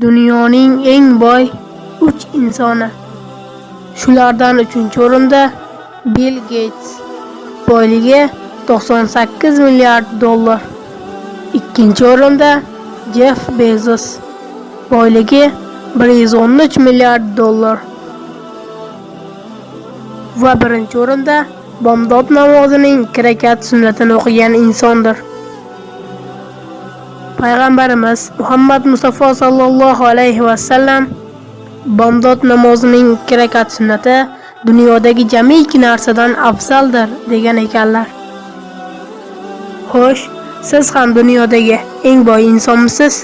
Dunyoning eng boy 3 insoni. Shulardan 3-o'rinda Bill Gates. Boyligi 98 milliard dollar. Ikkinchi o'rinda Jeff Bezos. Boyligi 113 milliard dollar. Va birinchi o'rinda bomdod namozining ikki rakat sunnatini o'qigan insondir. Payg'ambarimiz Muhammad Mustafa sollallohu alayhi va sallam bomdod namozining ikki rakat sunnati dunyodagi jamiki narsadan afzaldir degan ekanlar. Xo'sh, siz ham dunyodagi eng boy insonmisiz?